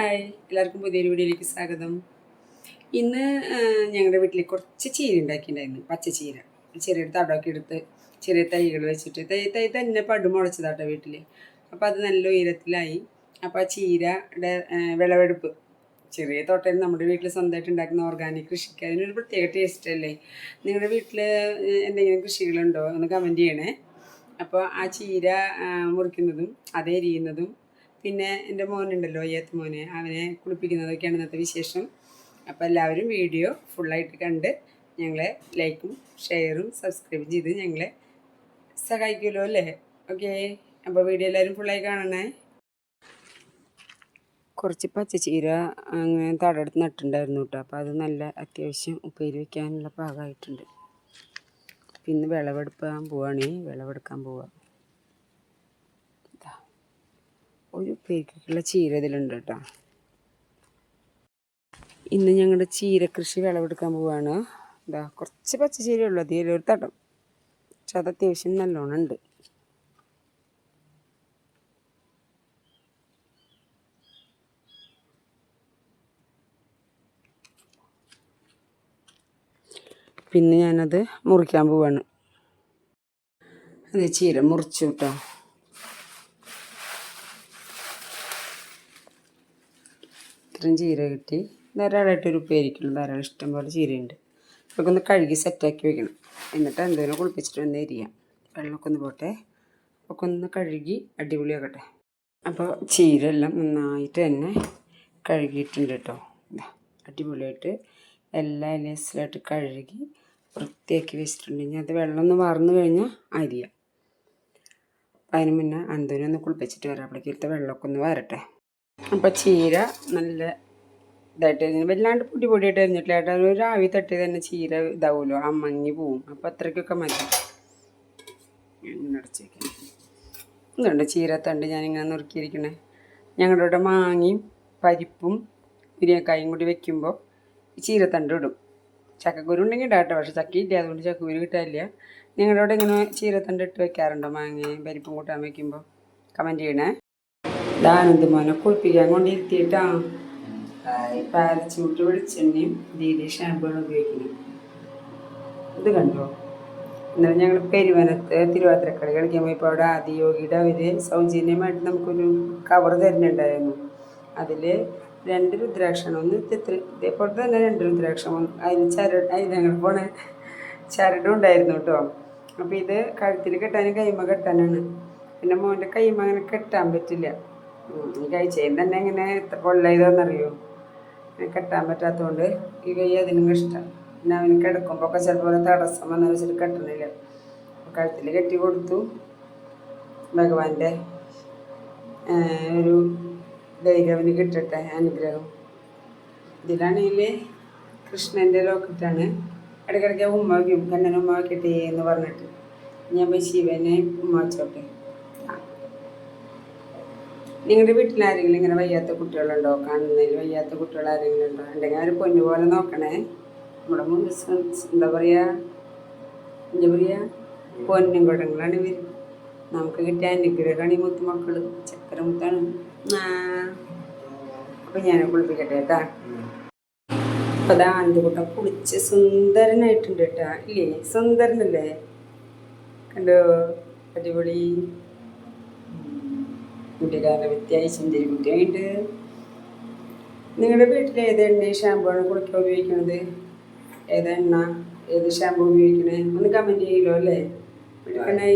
Hi. എല്ലാവർക്കും പുതിയൊരു വീഡിയോയിലേക്ക് സ്വാഗതം. ഇന്ന് ഞങ്ങളുടെ വീട്ടിൽ കുറച്ച് ചീര ഉണ്ടാക്കിയിട്ടുണ്ടായിരുന്നു. പച്ചച്ചീര ചെറിയൊരു തടമൊക്കെ എടുത്ത് ചെറിയ തൈകൾ വെച്ചിട്ട് തൈ തൈ തന്നെ പടു മുളച്ചതാട്ടോ വീട്ടിൽ അപ്പോൾ അത് നല്ല ഉയരത്തിലായി. അപ്പോൾ ആ ചീരയുടെ വിളവെടുപ്പ് ചെറിയ തോട്ടയിൽ നമ്മുടെ വീട്ടിൽ സ്വന്തമായിട്ട് ഉണ്ടാക്കുന്ന ഓർഗാനിക് കൃഷിക്ക് അതിനൊരു പ്രത്യേക ടേസ്റ്റ് അല്ലേ? നിങ്ങളുടെ വീട്ടിൽ എന്തെങ്കിലും കൃഷികളുണ്ടോ? എന്ന് കമന്റ് ചെയ്യണേ. അപ്പോൾ ആ ചീര മുറിക്കുന്നതും അത് എരിയുന്നതും പിന്നെ എന്റെ മോനുണ്ടല്ലോ അയ്യത്ത് മോനെ അവനെ കുളിപ്പിക്കുന്നതൊക്കെയാണ് ഇന്നത്തെ വിശേഷം. അപ്പോൾ എല്ലാവരും വീഡിയോ ഫുള്ളായിട്ട് കണ്ട് ഞങ്ങളെ ലൈക്കും ഷെയറും സബ്സ്ക്രൈബും ചെയ്ത് ഞങ്ങളെ സഹായിക്കുമല്ലോ അല്ലേ? ഓക്കെ അപ്പോൾ വീഡിയോ എല്ലാവരും ഫുള്ളായി കാണണേ. കുറച്ച് പച്ചച്ചീര അങ്ങനെ തടടുത്ത് നട്ടിട്ടുണ്ടായിരുന്നു കേട്ടോ അപ്പോൾ അത് നല്ല അത്യാവശ്യം ഉപ്പേരി വയ്ക്കാനുള്ള പാകമായിട്ടുണ്ട്. പിന്നെ വിളവെടുക്കാൻ പോവാണേ. വിളവെടുക്കാൻ പോവാം ഇതാ ഒരു പേക്കുള്ള ചീര ഇതിലുണ്ട് കേട്ടോ. ഇന്ന് ഞങ്ങളുടെ ചീര കൃഷി വിളവെടുക്കാൻ പോവാണ്. എന്താ കുറച്ച് പച്ചച്ചീര അതിൽ ഒരു തട്ടം പക്ഷെ അത് അത്യാവശ്യം നല്ലോണം ഉണ്ട്. പിന്നെ ഞാനത് മുറിക്കാൻ പോവാണ്. അത് ചീര മുറിച്ചു കേട്ടോ. ഇത്രയും ചീര കിട്ടി. ധാരാളമായിട്ട് ഒരു ഉപ്പേരിക്കുള്ളൂ ധാരാളം ഇഷ്ടം പോലെ ചീരയുണ്ട്. അതൊക്കെ ഒന്ന് കഴുകി സെറ്റാക്കി വെക്കണം. എന്നിട്ട് എന്തെങ്കിലും കുളിപ്പിച്ചിട്ട് ഒന്ന് എരിയാം വെള്ളമൊക്കെ ഒന്ന് പോട്ടെ. ഒക്കെ ഒന്ന് കഴുകി അടിപൊളിയാക്കട്ടെ. അപ്പോൾ ചീര എല്ലാം നന്നായിട്ട് തന്നെ കഴുകിയിട്ടുണ്ട് കേട്ടോ. അടിപൊളിയായിട്ട് എല്ലാ ലേസിലായിട്ട് കഴുകി വൃത്തിയാക്കി വെച്ചിട്ടുണ്ടെങ്കിൽ അത് വെള്ളം ഒന്ന് വാർന്നു കഴിഞ്ഞാൽ അരിയാം. അതിന് മുന്നേ അന്തോനെ ഒന്ന് കുളിപ്പിച്ചിട്ട് വരാം. അപ്പോഴേക്കും വെള്ളമൊക്കെ ഒന്ന് വരട്ടെ. അപ്പോൾ ചീര നല്ല ഇതായിട്ട് അരിഞ്ഞ് വല്ലാണ്ട് പൊടി പൊടിയായിട്ട് അരിഞ്ഞിട്ടില്ല ഏട്ടാ ഒരു ആവി തട്ടി തന്നെ ചീര ഇതാവുമല്ലോ. ആ മങ്ങി പോവും. അപ്പോൾ അത്രയ്ക്കൊക്കെ മതി. അടച്ചേക്കാം. ഇതുണ്ട് ചീരത്തണ്ട് ഞാനിങ്ങനെ നുറുക്കിയിരിക്കണേ. ഞങ്ങളുടെ ഇവിടെ മാങ്ങയും പരിപ്പും മുരിങ്ങക്കായും കൂടി വെക്കുമ്പോൾ ഈ തണ്ട് ഇടും. ചക്കക്കുരു ഉണ്ടെങ്കിൽ ഇടാട്ടോ പക്ഷെ ചക്ക ഇല്ല. അതുകൊണ്ട് ചക്കക്കുരു കിട്ടാനില്ല. നിങ്ങളുടെ ഇവിടെ ഇങ്ങനെ ചീരത്തണ്ട് ഇട്ട് വെക്കാറുണ്ടോ? മാങ്ങയും പരിപ്പും കൂട്ടാൻ വെക്കുമ്പോൾ കമന്റ് ചെയ്യണേ. ദാനന്ദ മോനെ കുളിപ്പിക്കാൻ കൊണ്ടിരുത്തിയിട്ടാ. പാരച്ചൂട്ട് വെളിച്ചെണ്ണയും ദീദി ഷാമ്പുകൾ ഉപയോഗിക്കുന്നത്. ഇത് കണ്ടോ? ഇന്നലെ ഞങ്ങൾ പെരുവനത്ത് തിരുവാതിരക്കളി കളിക്കാൻ പോയപ്പോൾ അവിടെ ആദിയോഗിയുടെ അവർ സൗജന്യമായിട്ട് നമുക്കൊരു കവർ തരുന്നുണ്ടായിരുന്നു. അതിൽ രണ്ട് രുദ്രാക്ഷണം ഒന്ന് ഇതേപോലെ തന്നെ രണ്ട് രുദ്രാക്ഷം അതിൽ ചരട് അതിൽ ഞങ്ങൾ പോണ ചരടും ഉണ്ടായിരുന്നു കേട്ടോ. അപ്പോൾ ഇത് കഴുത്തിൽ കെട്ടാനും കൈമ കെട്ടാനാണ്. പിന്നെ മോന്റെ കൈമ അങ്ങനെ കെട്ടാൻ പറ്റില്ല. ഉം, കൈ കഴിച്ചതിന് തന്നെ ഇങ്ങനെ കൊള്ളയതെന്നറിയോ കെട്ടാൻ പറ്റാത്തതുകൊണ്ട് ഈ കൈ അതിനും ഇഷ്ടം. പിന്നെ അവന് കിടക്കുമ്പോൾ ഒക്കെ ചിലപ്പോൾ തടസ്സം വന്നു വെച്ചിട്ട് കെട്ടണില്ല. കഴുത്തിൽ കെട്ടി കൊടുത്തു. ഭഗവാന്റെ ഒരു അവന് കിട്ടട്ടെ അനുഗ്രഹം. ഇതിലാണെങ്കിൽ കൃഷ്ണന്റെ ലോക്കറ്റാണ് ഇടയ്ക്കിടയ്ക്ക് ഉമ്മ വയ്ക്കും കണ്ണൻ ഉമ്മ വയ്ക്കട്ടെ എന്ന് പറഞ്ഞിട്ട്. ഞാൻ ശിവനെ ഉമ്മ വച്ചോട്ടെ. നിങ്ങളുടെ വീട്ടിൽ ആരെങ്കിലും ഇങ്ങനെ വയ്യാത്ത കുട്ടികളുണ്ടോ? കാണുന്നതിൽ വയ്യാത്ത കുട്ടികൾ ആരെങ്കിലും ഉണ്ടോ? ഉണ്ടെങ്കിൽ അവർ പൊന്നു പോലെ നോക്കണേ. നമ്മുടെ മുന്നിൽ സ- എന്താ പറയുക എന്താ പറയുക പൊന്നും കുടങ്ങളാണ് ഇവർ നമുക്ക് കിട്ടിയ അനുഗ്രഹമാണ് ഈ മുത്തുമക്കൾ ചക്കരമുത്താണ് അപ്പം ഞാൻ കുളിപ്പിക്കട്ടെ കേട്ടാ. അപ്പം അതാ അന്തുകൂട്ടം കുളിച്ച് സുന്ദരനായിട്ടുണ്ട് കേട്ടാ. ഇല്ലേ? സുന്ദരനല്ലേ? കണ്ടോ? അടിപൊളി. കുട്ടിക്കാരുടെ വ്യത്യാസം കുട്ടിയായിട്ട് നിങ്ങളുടെ വീട്ടിൽ ഏത് എണ്ണ ഷാമ്പു ആണ് കുളിക്കാൻ ഉപയോഗിക്കുന്നത്? ഏത് എണ്ണ? ഏത് ഷാമ്പു ഉപയോഗിക്കണേ? ഒന്ന് കമന്റ് ചെയ്യലോ അല്ലേ? എടുക്കണേ